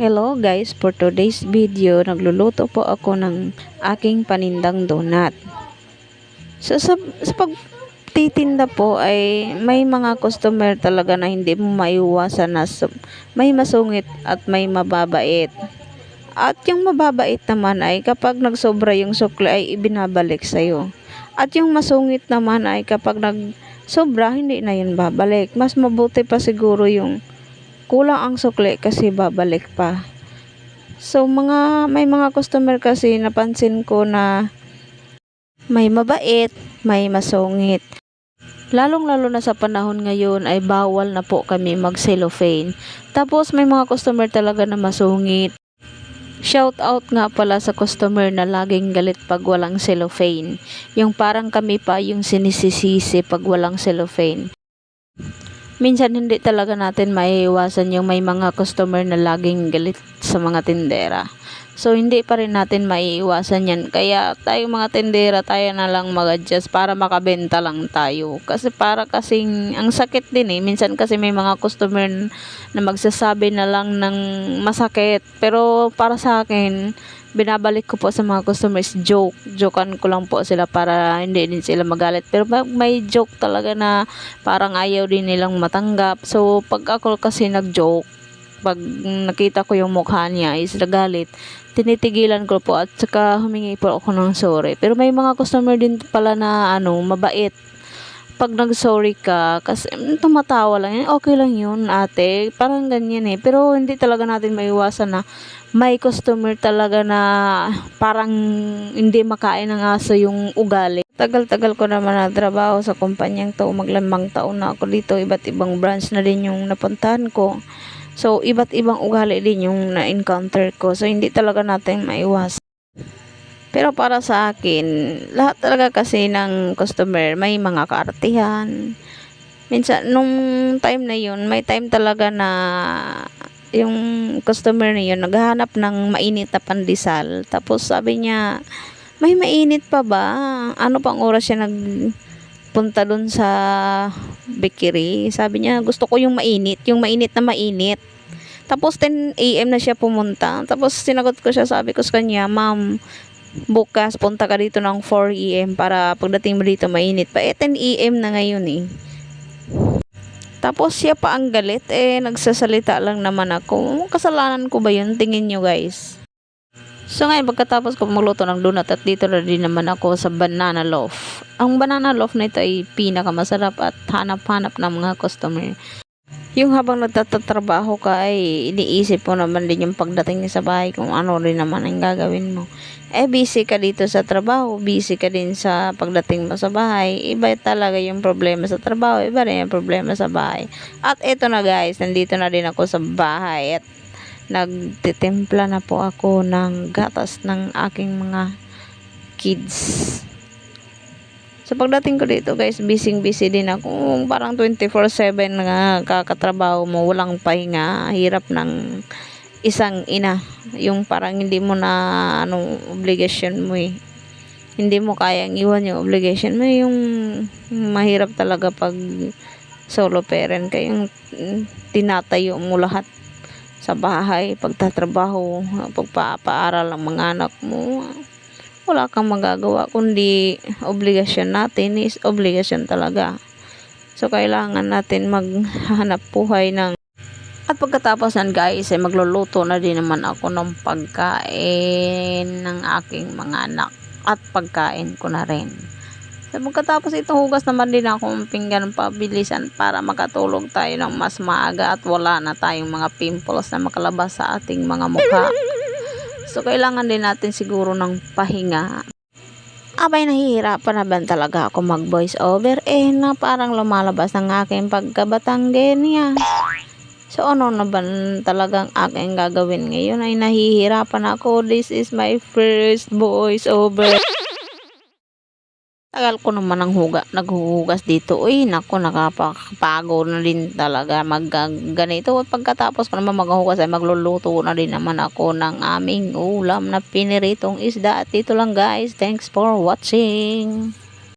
Hello guys, for today's video, nagluluto po ako ng aking panindang donut. So sa, sa pagtitinda po ay may mga customer talaga na hindi mo maiwasan na may masungit at may mababait. At yung mababait naman ay kapag nagsobra yung sukli ay ibinabalik sa'yo. At yung masungit naman ay kapag nagsobra hindi na yun babalik. Mas mabuti pa siguro yung kulang ang sukli kasi babalik pa. So mga may mga customer kasi napansin ko na may mabait, may masungit. Lalong-lalo na sa panahon ngayon ay bawal na po kami mag-cellophane. Tapos may mga customer talaga na masungit. Shout out nga pala sa customer na laging galit pag walang cellophane. Yung parang kami pa yung sinisisisi pag walang cellophane minsan hindi talaga natin maiiwasan yung may mga customer na laging galit sa mga tindera. So, hindi pa rin natin maiiwasan yan. Kaya tayo mga tindera, tayo na lang mag-adjust para makabenta lang tayo. Kasi para kasing, ang sakit din eh. Minsan kasi may mga customer na magsasabi na lang ng masakit. Pero para sa akin, binabalik ko po sa mga customers joke. Jokean ko lang po sila para hindi din sila magalit. Pero may joke talaga na parang ayaw din nilang matanggap. So, pag ako kasi nag-joke, pag nakita ko yung mukha niya is nagalit, tinitigilan ko po at saka humingi po ako ng sorry. Pero may mga customer din pala na ano, mabait pag nag-sorry ka, kasi tumatawa lang yan, okay lang yun, ate. Parang ganyan eh. Pero hindi talaga natin maiwasan na may customer talaga na parang hindi makain ng aso yung ugali. Tagal-tagal ko naman na trabaho sa kumpanyang to, maglamang taon na ako dito, iba't ibang branch na din yung napuntahan ko. So, iba't ibang ugali din yung na-encounter ko. So, hindi talaga natin maiwasan. Pero para sa akin, lahat talaga kasi ng customer may mga kaartihan. Minsan, nung time na yun, may time talaga na yung customer na yun, naghahanap ng mainit na pandesal. Tapos sabi niya, may mainit pa ba? Ano pang oras siya nagpunta dun sa bakery? Sabi niya, gusto ko yung mainit, yung mainit na mainit. Tapos 10 a.m. na siya pumunta. Tapos sinagot ko siya, sabi ko sa kanya, ma'am, bukas punta ka dito ng 4 a.m. para pagdating mo dito mainit pa. Eh 10 a.m. na ngayon eh. Tapos siya pa ang galit, eh nagsasalita lang naman ako. Kasalanan ko ba yun? Tingin nyo guys. So ngayon, pagkatapos ko magluto ng donut at dito na din naman ako sa banana loaf. Ang banana loaf na ito ay pinakamasarap at hanap-hanap ng mga customer. Yung habang nagtatrabaho ka ay iniisip mo naman din yung pagdating sa bahay kung ano rin naman ang gagawin mo. Eh busy ka dito sa trabaho, busy ka din sa pagdating mo sa bahay. Iba talaga yung problema sa trabaho, iba rin yung problema sa bahay. At ito na guys, nandito na din ako sa bahay at nagtitimpla na po ako ng gatas ng aking mga kids. So pagdating ko dito guys, busy busy din ako. Parang 24/7 nga kakatrabaho mo, walang pahinga, hirap ng isang ina. Yung parang hindi mo na ano obligation mo eh. Hindi mo kayang iwan yung obligation mo yung mahirap talaga pag solo parent kayong tinatayo mo lahat sa bahay, pagtatrabaho, pagpapaaral ng mga anak mo wala kang magagawa kundi obligasyon natin is obligasyon talaga. So, kailangan natin maghanap buhay ng at pagkatapos yan guys, ay magluluto na din naman ako ng pagkain ng aking mga anak at pagkain ko na rin. Pagkatapos ito hugas naman din ako ng pinggan pabilisan para makatulog tayo ng mas maaga at wala na tayong mga pimples na makalabas sa ating mga mukha. So, kailangan din natin siguro ng pahinga. Abay, nahihirapan na talaga ako mag voice over? Eh, na parang lumalabas ng aking pagkabatanggenya. So, ano na ba talagang aking gagawin ngayon? Ay, nahihirapan ako. This is my first voice over. Tagal ko naman ang huga, naghuhugas dito. Uy, nako, nakapagpago na din talaga mag ganito. Pagkatapos ko naman maghuhugas ay magluluto na din naman ako ng aming ulam na piniritong isda. At dito lang guys. Thanks for watching.